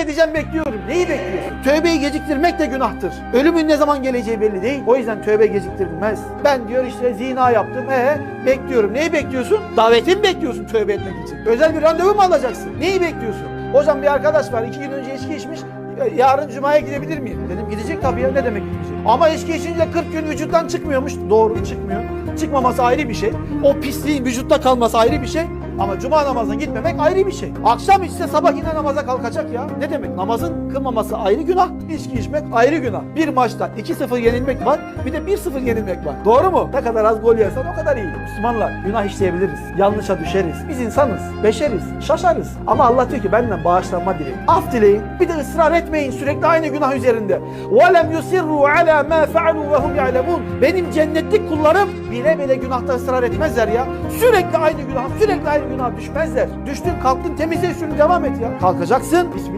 tövbe edeceğim bekliyorum. Neyi bekliyorsun? Tövbeyi geciktirmek de günahtır. Ölümün ne zaman geleceği belli değil. O yüzden tövbe geciktirilmez. Ben diyor işte zina yaptım. Ee, bekliyorum. Neyi bekliyorsun? Daveti bekliyorsun tövbe etmek için? Özel bir randevu mu alacaksın? Neyi bekliyorsun? Hocam bir arkadaş var. iki gün önce içki içmiş. Yarın cumaya gidebilir miyim? Dedim gidecek tabii ya ne demek gidecek? Ama içki içince 40 gün vücuttan çıkmıyormuş. Doğru çıkmıyor. Çıkmaması ayrı bir şey. O pisliğin vücutta kalması ayrı bir şey. Ama cuma namazına gitmemek ayrı bir şey. Akşam içse sabah yine namaza kalkacak ya. Ne demek? Namazın kılmaması ayrı günah, içki içmek ayrı günah. Bir maçta 2-0 yenilmek var, bir de 1-0 yenilmek var. Doğru mu? Ne kadar az gol yersen o kadar iyi. Müslümanlar günah işleyebiliriz. Yanlışa düşeriz. Biz insanız, beşeriz, şaşarız. Ama Allah diyor ki benden bağışlanma dileyin. Af dileyin. Bir de ısrar etmeyin sürekli aynı günah üzerinde. وَلَمْ يُسِرُّوا عَلَى مَا فَعَلُوا وَهُمْ يَعْلَمُونَ Benim cennetlik kullarım bile bile günahta ısrar etmezler ya. Sürekli aynı günah, sürekli aynı günah düşmezler. Düştün kalktın temizle üstünü devam et ya. Kalkacaksın. Bismillah.